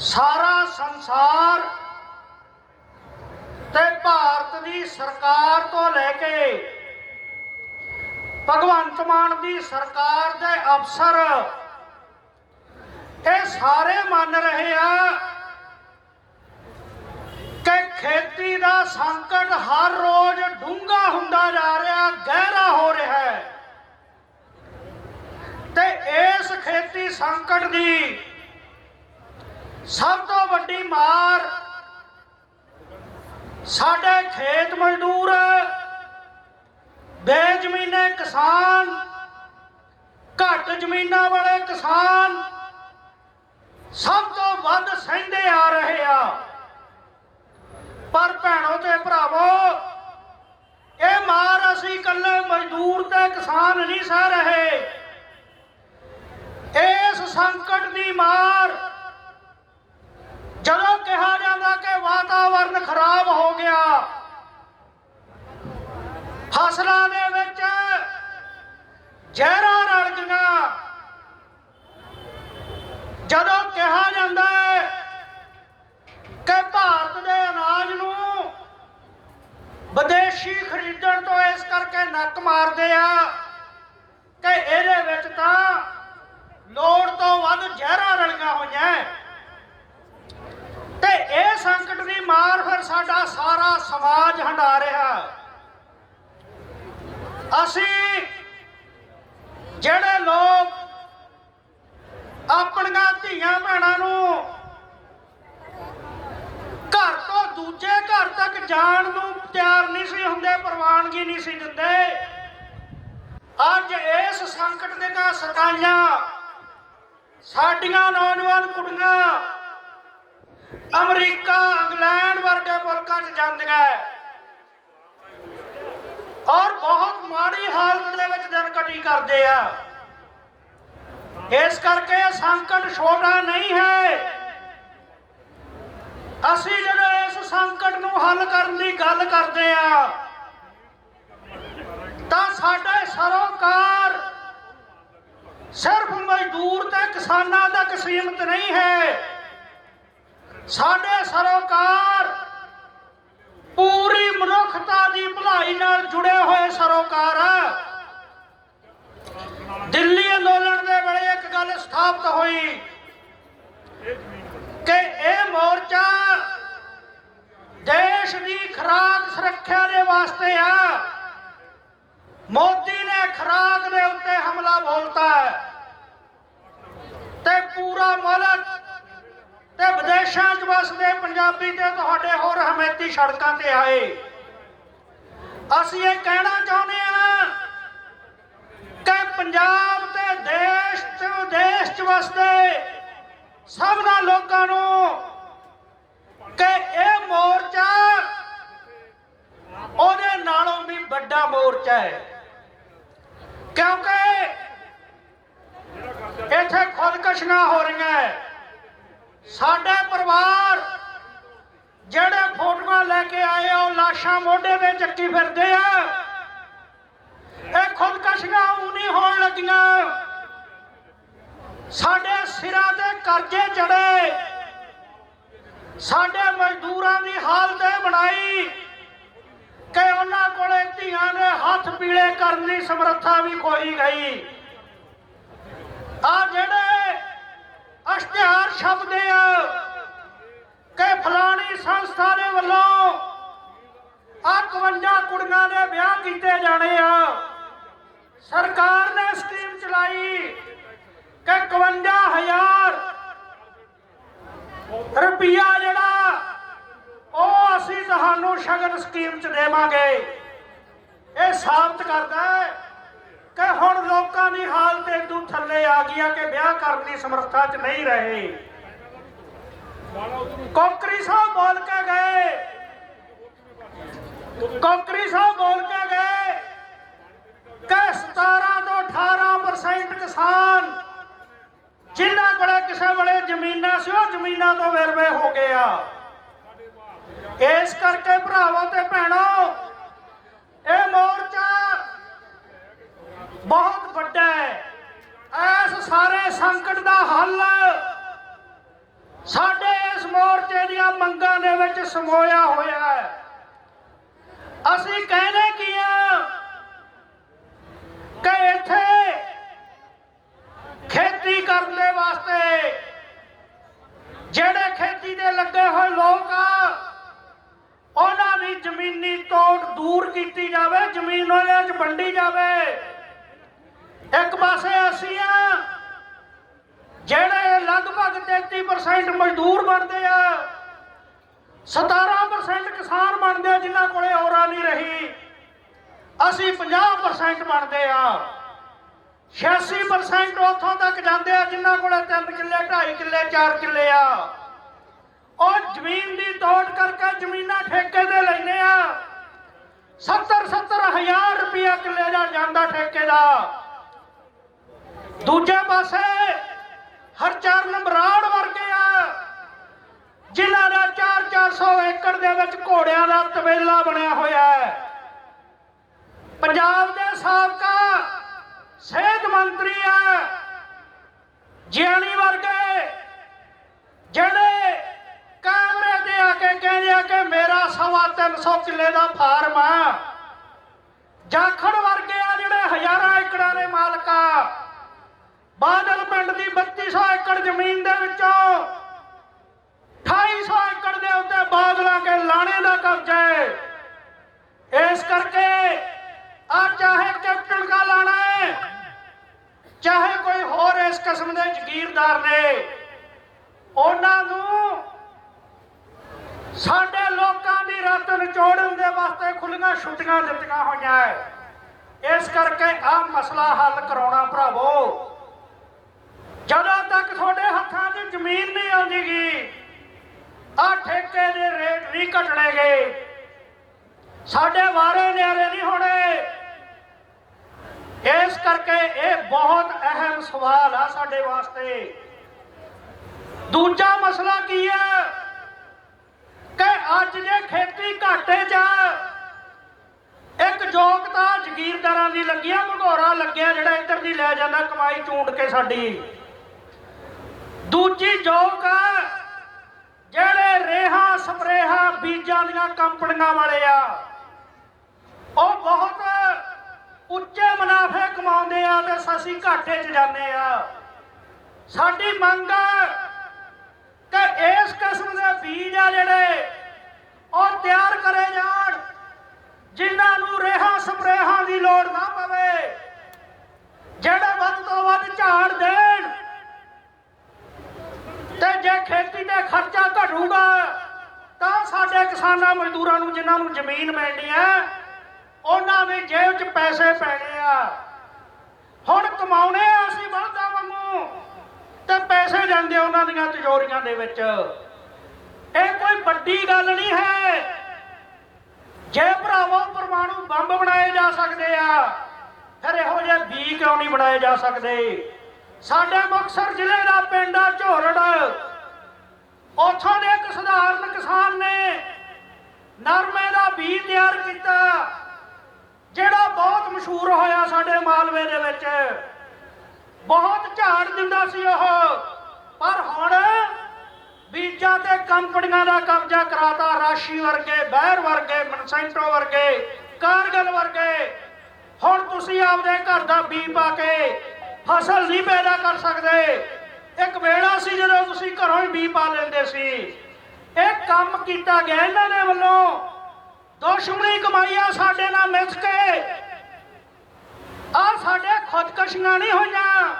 ਸਾਰਾ ਸੰਸਾਰ ਤੇ ਭਾਰਤ ਦੀ ਸਰਕਾਰ ਤੋਂ ਲੈ ਕੇ ਭਗਵੰਤ ਮਾਨ ਦੀ ਸਰਕਾਰ ਦੇ ਅਫਸਰ, ਇਹ ਸਾਰੇ ਮੰਨ ਰਹੇ ਆ ਕਿ ਖੇਤੀ ਦਾ ਸੰਕਟ ਹਰ ਰੋਜ਼ ਡੂੰਘਾ ਹੁੰਦਾ ਜਾ ਰਿਹਾ, ਗਹਿਰਾ ਹੋ ਰਿਹਾ ਹੈ। ਤੇ ਇਸ ਖੇਤੀ ਸੰਕਟ ਦੀ ਸਭ ਤੋਂ ਵੱਡੀ ਮਾਰ ਸਾਡੇ ਖੇਤ ਮਜ਼ਦੂਰ, ਬੇਜ਼ਮੀਨੇ ਕਿਸਾਨ, ਘੱਟ ਜ਼ਮੀਨਾਂ ਵਾਲੇ ਕਿਸਾਨ, ਸਭ ਤੋਂ ਵੱਧ ਸਹਿੰਦੇ ਆ ਰਹੇ ਆ। ਪਰ ਭੈਣੋ ਤੇ ਭਰਾਵੋ, ਇਹ ਮਾਰ ਅਸੀਂ ਇਕੱਲੇ ਮਜ਼ਦੂਰ ਤੇ ਕਿਸਾਨ ਨਹੀਂ ਸਹਿ ਰਹੇ। ਇਸ ਸੰਕਟ ਦੀ ਮਾਰ ਜਦੋਂ ਕਿਹਾ ਜਾਂਦਾ ਕਿ ਵਾਤਾਵਰਨ ਖਰਾਬ ਹੋ ਗਿਆ, ਫਸਲਾਂ ਦੇ ਵਿੱਚ ਜ਼ਹਿਰਾਂ ਰਲ ਗਈਆਂ। ਜਦੋਂ ਕਿਹਾ ਜਾਂਦਾ ਹੈ ਕਿ ਭਾਰਤ ਦੇ ਅਨਾਜ ਨੂੰ ਵਿਦੇਸ਼ੀ ਖਰੀਦਣ ਤੋਂ ਇਸ ਕਰਕੇ ਨੱਕ ਮਾਰਦੇ ਆ ਕਿ ਇਹਦੇ ਵਿੱਚ ਤਾਂ ਲੋੜ ਤੋਂ ਵੱਧ ਜ਼ਹਿਰਾਂ ਰਲੀਆਂ ਹੋਈਆਂ ਤੇ ਇਹ ਸੰਕਟ ਦੀ ਮਾਰ ਫਿਰ ਸਾਡਾ ਸਾਰਾ ਸਮਾਜ ਹੰਡਾ ਰਿਹਾ। ਅਸੀਂ ਜਿਹੜੇ ਲੋਕ ਆਪਣੀਆਂ ਧੀਆਂ ਭੈਣਾਂ ਨੂੰ ਘਰ ਤੋਂ ਦੂਜੇ ਘਰ ਤੱਕ ਜਾਣ ਨੂੰ ਤਿਆਰ ਨਹੀਂ ਸੀ ਹੁੰਦੇ, ਪ੍ਰਵਾਨਗੀ ਨਹੀਂ ਸੀ ਦਿੰਦੇ, ਅੱਜ ਇਸ ਸੰਕਟ ਦੇ ਕਾ ਸਤਾਈਆਂ ਸਾਡੀਆਂ ਨੌਜਵਾਨ ਕੁੜੀਆਂ ਅਮਰੀਕਾ, ਇੰਗਲੈਂਡ ਵਰਗੇ ਮੁਲਕਾਂ 'ਚ ਜਾਂਦੀਆਂ ਔਰ ਬਹੁਤ ਮਾੜੀ ਹਾਲਤ ਦੇ ਵਿੱਚ ਦਿਨ ਕਟੀ ਕਰਦੇ ਆ। ਇਸ ਕਰਕੇ ਸੰਕਟ ਛੋਟਾ ਨਹੀਂ ਹੈ। ਅਸੀਂ ਜਦੋਂ ਇਸ ਸੰਕਟ ਨੂੰ ਹੱਲ ਕਰਨ ਦੀ ਗੱਲ ਕਰਦੇ ਆ, ਤਾਂ ਸਾਡੇ ਸਰੋਕਾਰ ਸਿਰਫ ਮਜ਼ਦੂਰ ਤੇ ਕਿਸਾਨਾਂ ਤੱਕ ਸੀਮਤ ਨਹੀਂ ਹੈ। ਸਾਡੇ ਸਰੋਕਾਰ ਪੂਰੀ ਮਨੁੱਖਤਾ ਦੀ ਭਲਾਈ ਨਾਲ ਜੁੜੇ ਹੋਏ ਸਰੋਕਾਰ। ਦਿੱਲੀ ਅੰਦੋਲਨ ਦੇ ਵੇਲੇ ਇੱਕ ਗੱਲ ਸਥਾਪਿਤ ਹੋਈ ਕਿ ਇਹ ਮੋਰਚਾ ਦੇਸ਼ ਦੀ ਖੁਰਾਕ ਸੁਰੱਖਿਆ ਦੇ ਵਾਸਤੇ ਆ। ਮੋਦੀ ਨੇ ਖੁਰਾਕ ਦੇ ਉੱਤੇ ਹਮਲਾ ਬੋਲਤਾ ਹੈ ਤੇ ਪੂਰਾ ਮੁਲਕ ਤੇ ਵਿਦੇਸ਼ਾਂ 'ਚ ਵਸਦੇ ਪੰਜਾਬੀ ਤੇ ਤੁਹਾਡੇ ਹੋਰ ਹਮੇਤੀ ਸੜਕਾਂ ਤੇ ਆਏ। ਅਸੀਂ ਇਹ ਕਹਿਣਾ ਚਾਹੁੰਦੇ ਹਾਂ ਕਿ ਪੰਜਾਬ ਤੇ ਦੇਸ਼ ਚ ਵਿਦੇਸ਼ 'ਚ ਵਸਦੇ ਸਭਨਾਂ ਲੋਕਾਂ ਨੂੰ ਕਿ ਇਹ ਮੋਰਚਾ ਉਹਦੇ ਨਾਲੋਂ ਵੀ ਵੱਡਾ ਮੋਰਚਾ ਹੈ। ਕਿਉਂਕਿ ਇੱਥੇ ਖੁਦਕਸ਼ੀਆਂ ਹੋ ਰਹੀਆਂ ਹੈ। ਸਾਡੇ ਪਰਿਵਾਰ ਜਿਹੜੇ ਫੋਟੋਆਂ ਲੈ ਕੇ ਆਏ ਆ, ਉਹ ਲਾਸ਼ਾਂ ਮੋਢੇ ਤੇ ਚੱਕੀ ਫਿਰਦੇ ਆ। ਇਹ ਖੁਦਕਸ਼ੀਆਂ ਉਹ ਨਹੀਂ ਹੋਣ ਲੱਗੀਆਂ। ਸਾਡੇ ਸਿਰਾਂ ਤੇ ਕਰਜ਼ੇ ਚੜੇ। ਸਾਡੇ ਮਜ਼ਦੂਰਾਂ ਦੀ ਹਾਲਤ ਇਹ ਬਣਾਈ ਕਿ ਉਹਨਾਂ ਕੋਲੇ ਧੀਆਂ ਦੇ ਹੱਥ ਪੀਲੇ ਕਰਨ ਦੀ ਸਮਰੱਥਾ ਵੀ ਕੋਈ ਗਈ। ਆ ਜਿਹੜੇ ਅਸ਼ਤਿਹਾਰ ਛਪਦੇ ਆ ਕਿ ਫਲਾਣੀ ਸੰਸਥਾ ਦੇ ਵੱਲੋਂ 51 ਕੁੜੀਆਂ ਦੇ ਵਿਆਹ ਕੀਤੇ ਜਾਣੇ ਆ। ਸਰਕਾਰ ਨੇ ਸਕੀਮ ਚਲਾਈ ਕਿ 51000 ਰੁਪਿਆ ਜਿਹੜਾ, ਉਹ ਅਸੀਂ ਤੁਹਾਨੂੰ ਸ਼ਗਨ ਸਕੀਮ ਚ ਦੇਵਾਂਗੇ। ਇਹ ਸਾਬਤ ਕਰਦਾ ਹੈ। ਕਿ ਹੁਣ ਲੋਕਾਂ ਦੀ ਹਾਲਤ ਇਦੋਂ ਥੱਲੇ ਆ ਗਈ ਕਿ ਵਿਆਹ ਕਰਨ ਦੀ ਸਮਰੱਥਾ 'ਚ ਨਹੀਂ ਰਹੇ। ਕੋਕਰੀ ਸਾਹਿਬ ਬੋਲ ਕੇ ਗਏ। ਕੋਕਰੀ ਸਾਹਿਬ ਬੋਲ ਕੇ ਗਏ ਕਿ 17 ਤੋਂ 18% ਕਿਸਾਨ ਜਿਨ੍ਹਾਂ ਕੋਲੇ ਕਿਸੇ ਵੇਲੇ ਜ਼ਮੀਨਾਂ ਸੀ, ਉਹ ਜ਼ਮੀਨਾਂ ਤੋਂ ਵਿਰਵੇ ਹੋ ਗਏ ਆ। ਇਸ ਕਰਕੇ ਭਰਾਵਾਂ ਤੇ ਭੈਣੋ, ਇਹ ਮੋਰਚਾ ਬਹੁਤ ਵੱਡਾ ਹੈ ਸੰਕਟ ਦਾ ਹੱਲ। ਸਾਡੇ ਸਮੋਇਆ ਹੋਇਆ ਹੈ। ਅਸੀਂ ਕਹਿੰਦੇ ਕੀ ਆ ਕਿ ਇੱਥੇ ਖੇਤੀ ਕਰਨ ਦੇ ਵਾਸਤੇ ਜਿਹੜੇ ਖੇਤੀ ਦੇ ਲੱਗੇ ਹੋਏ ਲੋਕ ਆ, ਉਹਨਾਂ ਦੀ ਜ਼ਮੀਨੀ ਤੋੜ ਦੂਰ ਕੀਤੀ ਜਾਵੇ, ਜ਼ਮੀਨ ਉਹਨਾਂ 'ਚ ਵੰਡੀ ਜਾਵੇ। ਇੱਕ ਪਾਸੇ ਅਸੀਂ ਆ ਜਿਹੜੇ ਲਗਭਗ 33% ਮਜ਼ਦੂਰ ਬਣਦੇ ਆ 17% ਕਿਸਾਨ ਬਣਦੇ ਆ, ਜਿਨ੍ਹਾਂ ਕੋਲੇ ਔਰਾ ਨਹੀਂ ਰਹੀ। ਅਸੀਂ 50% ਬਣਦੇ ਆ। 86% ਉੱਥੋਂ ਤੱਕ ਜਾਂਦੇ ਆ, ਜਿਨ੍ਹਾਂ ਕੋਲੇ 3 ਕਿੱਲੇ 2.5 ਕਿੱਲੇ 4 ਕਿੱਲੇ ਆ। ਉਹ ਜ਼ਮੀਨ ਦੀ ਤੋੜ ਕਰਕੇ ਜ਼ਮੀਨਾਂ ਠੇਕੇ ਤੇ ਲੈਨੇ ਆ। 70 70 ਹਜ਼ਾਰ ਰੁਪਇਆ ਕਿੱਲੇ ਦਾ ਜਾਂਦਾ ਠੇਕੇ ਦਾ। ਦੂਜੇ ਪਾਸੇ ਹਰਚਰਨ ਬਰਾੜ ਵਰਗੇ ਆ। ਜਿਨ੍ਹਾਂ ਦਾ 4-400 ਏਕੜ ਦੇ ਵਿੱਚ ਘੋੜਿਆਂ ਦਾ ਤਵੇਲਾ ਬਣਿਆ ਹੋਇਆ ਹੈ। ਪੰਜਾਬ ਦੇ ਸਾਬਕਾ ਸਿਹਤ ਮੰਤਰੀ ਆ। ਜਿਆਣੀ ਵਰਗੇ, ਜਿਹੜੇ ਕੈਮਰੇ ਤੇ ਆ ਕੇ ਕਹਿੰਦੇ ਆ ਕਿ ਮੇਰਾ ਸਵਾ 300 ਕਿੱਲੇ ਦਾ ਫਾਰਮ ਆ। ਜਾਖੜ ਵਰਗੇ ਆ ਜਿਹੜੇ ਹਜ਼ਾਰਾਂ ਏਕੜਾਂ ਦੇ ਮਾਲਕ ਆ। ਬਾਦਲ ਪਿੰਡ ਦੀ 3200 ਏਕੜ ਜ਼ਮੀਨ ਦੇ ਵਿੱਚੋਂ 2800 ਏਕੜ ਦੇ ਉੱਤੇ ਬਾਦਲਾਂ ਕੇ ਲਾਣੇ ਦਾ ਕਬਜ਼ਾ ਹੈ। ਇਸ ਕਰਕੇ ਆ ਚਾਹੇ ਕੈਪਟਨ ਦਾ ਲਾਣਾ ਹੈ, ਚਾਹੇ ਕੋਈ ਹੋਰ ਇਸ ਕਿਸਮ ਦੇ ਜ਼ਗੀਰਦਾਰ ਨੇ, ਉਹਨਾਂ ਨੂੰ ਸਾਡੇ ਲੋਕਾਂ ਦੀ ਰੱਤ ਨਿਚੋੜਨ ਦੇ ਵਾਸਤੇ ਖੁੱਲੀਆਂ ਛੁੱਟੀਆਂ ਦਿੱਤੀਆਂ ਹੋਈਆਂ ਹੈ। ਇਸ ਕਰਕੇ ਆ ਮਸਲਾ ਹੱਲ ਕਰਾਉਣਾ ਭਰਾਵੋ। ਜਦੋਂ ਤੱਕ ਤੁਹਾਡੇ ਹੱਥਾਂ 'ਚ ਜ਼ਮੀਨ ਨਹੀਂ ਆਉਂਦੀਗੀ ਆ ਠੇਕੇ ਦੇ ਰੇਟ ਨਹੀਂ ਘਟਣੇਗੇ। ਸਾਡੇ ਵਾਰੇ ਨਿਆਰੇ ਨਹੀਂ ਹੋਣੇ। ਇਸ ਕਰਕੇ ਇਹ ਬਹੁਤ ਅਹਿਮ ਸਵਾਲ ਆ ਸਾਡੇ ਵਾਸਤੇ। ਦੂਜਾ ਮਸਲਾ ਕੀ ਹੈ ਕਿ ਅੱਜ ਜੇ ਖੇਤੀ ਘਾਟੇ 'ਚ ਇੱਕ ਯੋਗਤਾ ਜ਼ਗੀਰਦਾਰਾਂ ਦੀ ਲੱਗੀ ਭਗੋਰਾ ਲੱਗਿਆ ਜਿਹੜਾ ਇੱਧਰ ਦੀ ਲੈ ਜਾਂਦਾ ਕਮਾਈ ਚੂੰਡ ਕੇ ਸਾਡੀ। ਦੂਜੀ ਜੋਕ ਜਿਹੜੇ ਰੇਹਾਂ ਸਪਰੇਹਾਂ ਬੀਜਾਂ ਦੀਆਂ ਕੰਪਨੀਆਂ ਵਾਲੇ ਆ, ਉਹ ਬਹੁਤ ਉੱਚੇ ਮੁਨਾਫੇ ਕਮਾਉਂਦੇ ਆ ਤੇ ਅਸੀਂ ਘਾਟੇ 'ਚ ਜਾਂਦੇ ਆ। ਸਾਡੀ ਮੰਗ ਆ ਕਿ ਇਸ ਕਿਸਮ ਦੇ ਬੀਜ ਆ ਜਿਹੜੇ ਉਹ ਤਿਆਰ ਕਰੇ ਜਾਣ, ਜਿਨ੍ਹਾਂ ਨੂੰ ਰੇਹਾਂ ਸਪਰੇਹਾਂ ਦੀ ਲੋੜ ਨਾ ਪਵੇ, ਜਿਹੜੇ ਵੱਧ ਤੋਂ ਵੱਧ ਝਾੜ ਦੇਣ ਤੇ ਜੇ ਖੇਤੀ ਤੇ ਖਰਚਾ ਘਟੂਗਾ, ਤਾਂ ਸਾਡੇ ਕਿਸਾਨਾਂ ਮਜ਼ਦੂਰਾਂ ਨੂੰ, ਜਿਨ੍ਹਾਂ ਨੂੰ ਜ਼ਮੀਨ ਮਿਲਣੀ ਹੈ, ਉਹਨਾਂ ਦੇ ਜੇਬ 'ਚ ਪੈਸੇ ਪੈਣੇ ਆ। ਹੁਣ ਕਮਾਉਣੇ ਆ ਅਸੀਂ ਬਲਦਾਂ ਵਾਂਗੂ, ਤੇ ਪੈਸੇ ਜਾਂਦੇ ਉਹਨਾਂ ਦੀਆਂ ਤਿਜੋਰੀਆਂ ਦੇ ਵਿੱਚ। ਇਹ ਕੋਈ ਵੱਡੀ ਗੱਲ ਨਹੀਂ ਹੈ। ਜੇ ਭਰਾਵੋ ਪਰਮਾਣੂ ਬੰਬ ਬਣਾਏ ਜਾ ਸਕਦੇ ਆ, ਫਿਰ ਇਹੋ ਜਿਹੇ ਵੀ ਕਿਉਂ ਨਹੀਂ ਬਣਾਏ ਜਾ ਸਕਦੇ? ਸਾਡੇ ਮੁਕਤਸਰ ਜ਼ਿਲ੍ਹੇ ਦਾ ਪਿੰਡ ਆ ਝੋਰੜ। ਉੱਥੋਂ ਦੇ ਇੱਕ ਸਧਾਰਨ ਕਿਸਾਨ ਨੇ ਨਰਮੇ ਦਾ ਬੀਜ ਤਿਆਰ ਕੀਤਾ, ਜਿਹੜਾ ਬਹੁਤ ਮਸ਼ਹੂਰ ਹੋਇਆ ਸਾਡੇ ਮਾਲਵੇ ਦੇ ਵਿੱਚ। ਬਹੁਤ ਝਾੜ ਦਿੰਦਾ ਸੀ ਉਹ, ਪਰ ਹੁਣ ਬੀਜਾਂ ਤੇ ਕੰਪਨੀਆਂ ਦਾ ਕਬਜ਼ਾ ਕਰਾਤਾ, ਰਾਸ਼ੀ ਵਰਗੇ, ਬਹਿਰ ਵਰਗੇ, ਮਨਸੈਂਟੋ ਵਰਗੇ, ਕਾਰਗਲ ਵਰਗੇ। ਹੁਣ ਤੁਸੀਂ ਆਪਦੇ ਘਰ ਦਾ ਬੀ ਪਾ ਕੇ ਫਸਲ ਨਹੀਂ ਪੈਦਾ ਕਰ ਸਕਦੇ। ਇੱਕ ਵੇਲਾ ਸੀ ਜਦੋਂ ਤੁਸੀਂ ਘਰੋਂ ਹੀ ਬੀ ਪਾ ਲੈਂਦੇ ਸੀ। ਇਹ ਕੰਮ ਕੀਤਾ ਗਿਆ ਇਹਨਾਂ ਦੇ ਵੱਲੋਂ। ਦੁਸ਼ਮਣੀ ਕਮਾਈਆਂ ਸਾਡੇ ਨਾਲ ਮਿਲ ਕੇ। ਆ ਸਾਡੇ ਖੁਦਕਸ਼ੀਆਂ ਨਹੀਂ ਹੋਈਆਂ।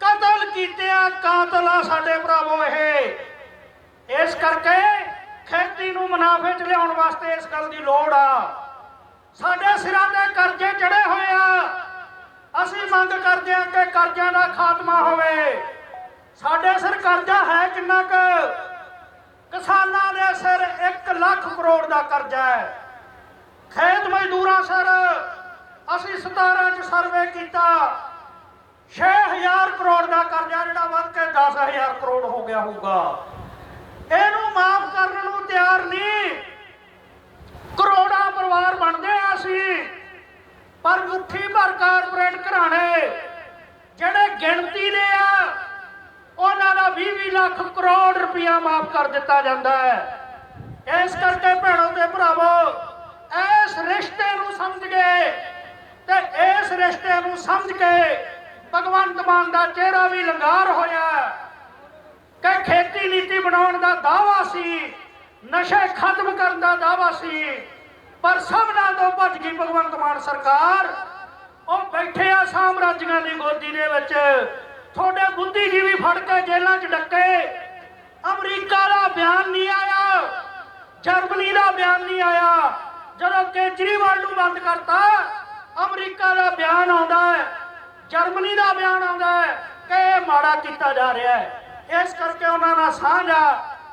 ਕਤਲ ਕੀਤੇ ਆ ਕਾਤਲ ਆ ਸਾਡੇ ਭਰਾਵੋ ਇਹ। ਇਸ ਕਰਕੇ ਖੇਤੀ ਨੂੰ ਮੁਨਾਫੇ ਚ ਲਿਆਉਣ ਵਾਸਤੇ ਇਸ ਗੱਲ ਦੀ ਲੋੜ ਆ। ਸਾਡੇ ਸਿਰਾਂ ਤੇ ਕਰਜ਼ੇ ਚੜੇ ਹੋਏ ਆ। ਅਸੀਂ ਮੰਗ ਕਰਦੇ ਹਾਂ ਕਿ ਕਰਜ਼ਿਆਂ ਦਾ ਖਾਤਮਾ ਹੋਵੇ। ਸਾਡੇ ਸਿਰ ਕਰਜ਼ਾ ਹੈ ਕਿੰਨਾ ਕੁ? ਕਿਸਾਨਾਂ ਦੇ ਸਿਰ 1 ਲੱਖ ਕਰੋੜ ਦਾ ਕਰਜ਼ਾ ਹੈ। ਖੇਤ ਮਜ਼ਦੂਰਾਂ ਸਿਰ ਅਸੀਂ 17 ਚ ਸਰਵੇ ਕੀਤਾ। 6000 ਕਰੋੜ ਦਾ ਕਰਜ਼ਾ ਜਿਹੜਾ ਵੱਧ ਕੇ 10000 ਕਰੋੜ ਹੋ ਗਿਆ ਹੋਊਗਾ। ਇਹਨੂੰ ਮਾਫ ਕਰਨ ਨੂੰ ਤਿਆਰ ਨਹੀਂ ਕਰੋੜਾਂ ਪਰਿਵਾਰ ਬਣਦੇ ਆ ਅਸੀਂ ਪਰ ਮੁੱਠੀ ਭਰ ਕਾਰਪੋਰੇਟ ਘਰਾਣੇ ਜਿਹੜੇ ਗਿਣਤੀ ਦੇ ਆ ਉਹਨਾਂ ਦਾ 20 ਲੱਖ ਕਰੋੜ ਰੁਪਇਆ ਮਾਫ ਕਰ ਦਿੱਤਾ ਜਾਂਦਾ ਹੈ। ਇਸ ਕਰਕੇ ਭੈਣੋ ਤੇ ਭਰਾਵੋ, ਇਸ ਰਿਸ਼ਤੇ ਨੂੰ ਸਮਝ ਗਏ ਤੇ ਇਸ ਰਿਸ਼ਤੇ ਨੂੰ ਸਮਝ ਕੇ ਭਗਵੰਤ ਮਾਨ ਦਾ ਚਿਹਰਾ ਵੀ ਲੰਗਾਰ ਹੋਇਆ ਕਿ ਖੇਤੀ ਨੀਤੀ ਬਣਾਉਣ ਦਾ ਦਾਵਾ ਸੀ, ਨਸ਼ੇ ਖਤਮ ਕਰਨ ਦਾ ਦਾਵਾ ਸੀ, ਪਰ ਸਭਨਾਂ ਤੋਂ ਭੱਜ ਗਈ ਭਗਵੰਤ ਮਾਨ ਸਰਕਾਰ। ਉਹ ਬੈਠੇ ਆ ਸਾਮਰਾਜੀਆਂ ਦੀ ਗੋਦੀ ਦੇ ਵਿੱਚ, ਤੁਹਾਡੇ ਬੁੱਧੀਜੀਵੀ ਫੜ ਕੇ ਜੇਲ੍ਹਾਂ 'ਚ ਡੱਕੇ ਅਮਰੀਕਾ ਦਾ ਬਿਆਨ ਨਹੀਂ ਆਇਆ, ਜਰਮਨੀ ਦਾ ਬਿਆਨ ਨਹੀਂ ਆਇਆ। ਜਦੋਂ ਕੇਜਰੀਵਾਲ ਨੂੰ ਬੰਦ ਕਰਤਾ, ਅਮਰੀਕਾ ਦਾ ਬਿਆਨ ਆਉਂਦਾ ਹੈ, ਜਰਮਨੀ ਦਾ ਬਿਆਨ ਆਉਂਦਾ ਹੈ ਕਿ ਇਹ ਮਾੜਾ ਕੀਤਾ ਜਾ ਰਿਹਾ ਹੈ। ਇਸ ਕਰਕੇ ਉਹਨਾਂ ਨਾਲ ਸਾਂਝਾ,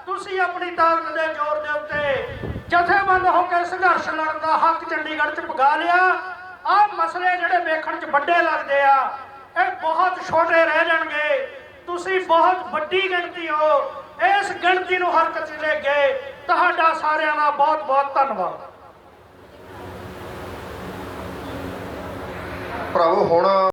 ਤੁਸੀਂ ਆਪਣੀ ਤਾਕਤ ਦੇ ਜ਼ੋਰ ਦੇ ਉੱਤੇ ਜਥੇਬੰਦ ਹੋ ਕੇ ਸੰਘਰਸ਼ ਲੜਨ ਦਾ ਹੱਕ ਚੰਡੀਗੜ੍ਹ 'ਚ ਪਗਾ ਲਿਆ। ਆਹ ਮਸਲੇ ਜਿਹੜੇ ਵੇਖਣ 'ਚ ਵੱਡੇ ਲੱਗਦੇ ਆ, ਇਹ ਬਹੁਤ ਛੋਟੇ ਰਹਿ ਜਾਣਗੇ। ਤੁਸੀਂ ਬਹੁਤ ਵੱਡੀ ਗਿਣਤੀ ਹੋ ਇਸ ਗਿਣਤੀ ਨੂੰ ਹਰਕਤ 'ਚ ਲੈ ਗਏ ਤੁਹਾਡਾ ਸਾਰਿਆਂ ਦਾ ਬਹੁਤ ਬਹੁਤ ਧੰਨਵਾਦ। ਭਰਾਵੋ, ਹੁਣ